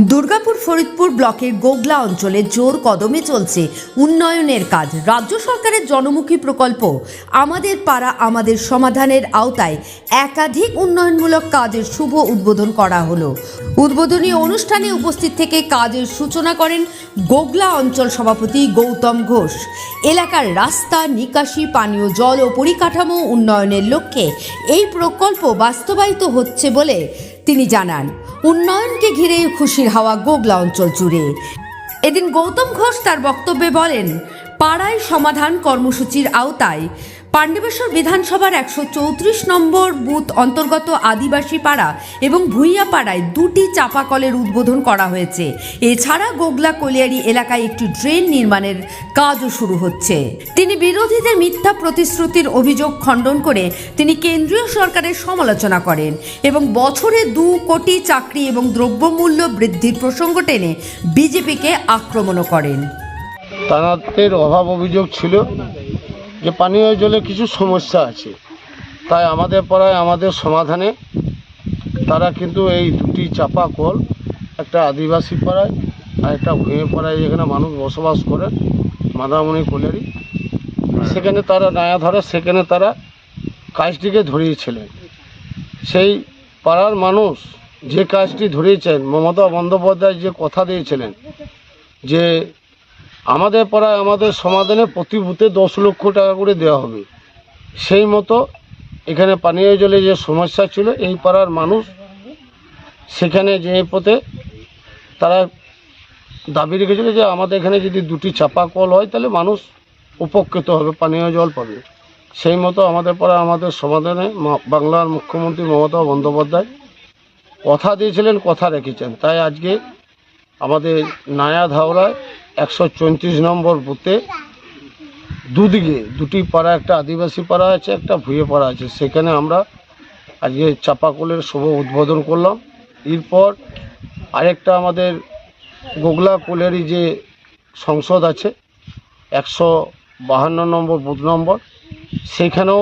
দুর্গাপুর ফরিদপুর ব্লকের গোগলা অঞ্চলে জোর কদমে চলছে উন্নয়নের কাজ। রাজ্য সরকারের জনমুখী প্রকল্প আমাদের পাড়া আমাদের সমাধানের আওতায় একাধিক উন্নয়নমূলক কাজের শুভ উদ্বোধন করা হলো। উদ্বোধনী অনুষ্ঠানে উপস্থিত থেকে কাজের সূচনা করেন গোগলা অঞ্চল সভাপতি গৌতম ঘোষ। এলাকার রাস্তা, নিকাশি, পানীয় জল ও পরিকাঠামো উন্নয়নের লক্ষ্যে এই প্রকল্প বাস্তবায়িত হচ্ছে বলে তিনি জানান। উন্নয়নকে ঘিরে খুশির হাওয়া গোগলা অঞ্চল জুড়ে। এদিন গৌতম ঘোষ তার বক্তব্যে বলেন, পাড়ায় সমাধান কর্মসূচির আওতায় পাণ্ডবেশ্বর বিধানসভার একশো চৌত্রিশ নম্বর বুথ অন্তর্গত আদিবাসী পাড়া এবং ভুইয়া পাড়ায় দুটি চাপাকলের উদ্বোধন করা হয়েছে। এছাড়া গোগলা কলিয়ারি এলাকায় একটি ড্রেন নির্মাণের কাজও শুরু হচ্ছে। তিনি বিরোধীদের মিথ্যা প্রতিশ্রুতির অভিযোগ খণ্ডন করে তিনি কেন্দ্রীয় সরকারের সমালোচনা করেন এবং বছরে দু কোটি চাকরি এবং দ্রব্যমূল্য বৃদ্ধির প্রসঙ্গ টেনে বিজেপিকে আক্রমণও করেন। অভাব অভিযোগ ছিল। যে পানীয় জলে কিছু সমস্যা আছে তাই আমাদের পাড়ায় আমাদের সমাধানে তারা কিন্তু এই দুটি চাপা কল একটা আদিবাসী পাড়ায় আর একটা ভূঁয়ে পাড়ায় যেখানে মানুষ বসবাস করে মাদামণি কোলেরি সেখানে তারা নায়া ধরে সেখানে তারা কাজটিকে ধরিয়েছিলেন। সেই পাড়ার মানুষ যে কাজটি ধরিয়েছেন মমতা বন্দ্যোপাধ্যায় যে কথা দিয়েছিলেন যে আমাদের পাড়ায় আমাদের সমাধানে প্রতি বুথে দশ লক্ষ টাকা করে দেওয়া হবে। সেই মতো এখানে পানীয় জলে যে সমস্যা ছিল, এই পাড়ার মানুষ সেখানে যে পথে তারা দাবি রেখেছিল যে আমাদের এখানে যদি দুটি চাপা কল হয়, তাহলে মানুষ উপকৃত হবে, পানীয় জল পাবে। সেই মতো আমাদের পাড়া আমাদের সমাধানে বাংলার মুখ্যমন্ত্রী মমতা বন্দ্যোপাধ্যায় কথা দিয়েছিলেন, কথা রেখেছেন। তাই আজকে আমাদের নায়া ধাওড়ায় একশো চৌত্রিশ নম্বর বুথে দুদিকে, দুটি পাড়া, একটা আদিবাসী পাড়া আছে, একটা ভুঁয়ে পাড়া আছে। সেখানে আমরা আজকে চাপাকলের শুভ উদ্বোধন করলাম। এরপর আরেকটা আমাদের গোগলা কোলেরই যে সংসদ আছে, একশো বাহান্ন নম্বর বুথ নম্বর, সেখানেও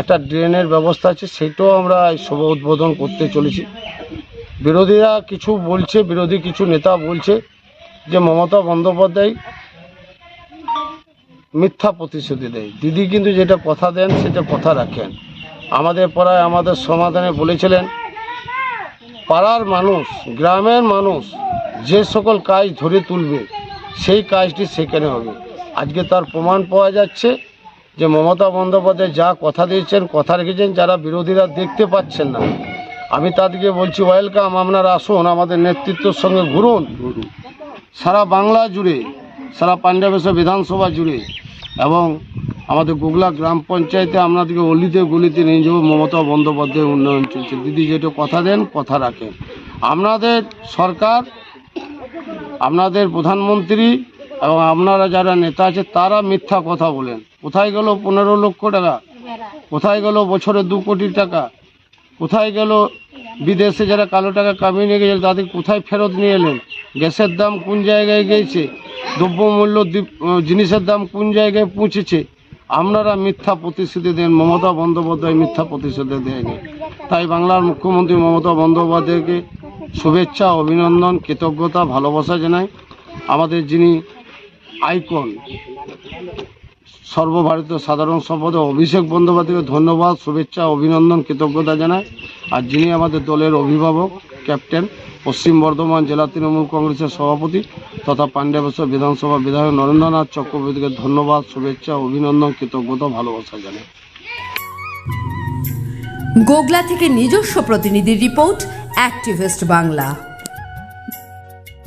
একটা ড্রেনের ব্যবস্থা আছে, সেটাও আমরা শুভ উদ্বোধন করতে চলেছি। বিরোধীরা কিছু বলছে, বিরোধী কিছু নেতা বলছে যে মমতা বন্দ্যোপাধ্যায় মিথ্যা প্রতিশ্রুতি দেয়। দিদি কিন্তু যেটা কথা দেন, সেটা কথা রাখেন। আমাদের পাড়ায় আমাদের সমাধানে বলেছিলেন, পাড়ার মানুষ, গ্রামের মানুষ যে সকল কাজ ধরে তুলবে, সেই কাজটি সেখানে হবে। আজকে তার প্রমাণ পাওয়া যাচ্ছে যে মমতা বন্দ্যোপাধ্যায় যা কথা দিয়েছেন, কথা রেখেছেন, যারা বিরোধীরা দেখতে পাচ্ছেন না। আমি তাদেরকে বলছি, ওয়েলকাম, আপনারা আসুন, আমাদের নেতৃত্বের সঙ্গে ঘুরুন। সারা বাংলা জুড়ে, সারা পাঞ্জাবেশ্বর বিধানসভা জুড়ে এবং আমাদের গুগলা গ্রাম পঞ্চায়েতে আপনাদেরকে অলিতে গলিতে নিয়ে যাব, মমতা বন্দ্যোপাধ্যায় উন্নয়ন চলছে। দিদি যেটা কথা দেন, কথা রাখেন। আপনাদের সরকার আপনাদের প্রধানমন্ত্রী এবং আপনারা যারা নেতা আছে, তারা মিথ্যা কথা বলেন। কোথায় গেল পনেরো লক্ষ টাকা? কোথায় গেল বছরে দু কোটি টাকা? কোথায় গেল বিদেশে যারা কালো টাকা কামিয়ে নিয়ে গেছে তাদের কোথায় ফেরত নিয়ে এলেন? গ্যাসের দাম কোন জায়গায় গিয়েছে? দ্রব্যমূল্য জিনিসের দাম কোন জায়গায় পৌঁছেছে? আপনারা মিথ্যা প্রতিশ্রুতি দেন, মমতা বন্দ্যোপাধ্যায় মিথ্যা প্রতিশ্রুতি দেয়নি। তাই বাংলার মুখ্যমন্ত্রী মমতা বন্দ্যোপাধ্যায়কে শুভেচ্ছা, অভিনন্দন, কৃতজ্ঞতা, ভালোবাসা জানাই। আমাদের যিনি আইকন সর্বভারতীয় সাধারণ সম্পাদক অভিষেক বন্দ্যোপাধ্যায়কে ধন্যবাদ, শুভেচ্ছা, অভিনন্দন, কৃতজ্ঞতা জানায় আর যিনি আমাদের দলের অভিভাবক, ক্যাপ্টেন, পশ্চিম বর্ধমান জেলা তৃণমূল কংগ্রেসের সভাপতি তথা পাণ্ড্যাবেশ্বর বিধানসভা বিধায়ক নরেন্দ্রনাথ চক্রবর্তীকে ধন্যবাদ, শুভেচ্ছা, অভিনন্দন, কৃতজ্ঞতা, ভালোবাসা জানায় গোগলা থেকে নিজস্ব প্রতিনিধি রিপোর্ট, অ্যাক্টিভিস্ট বাংলা।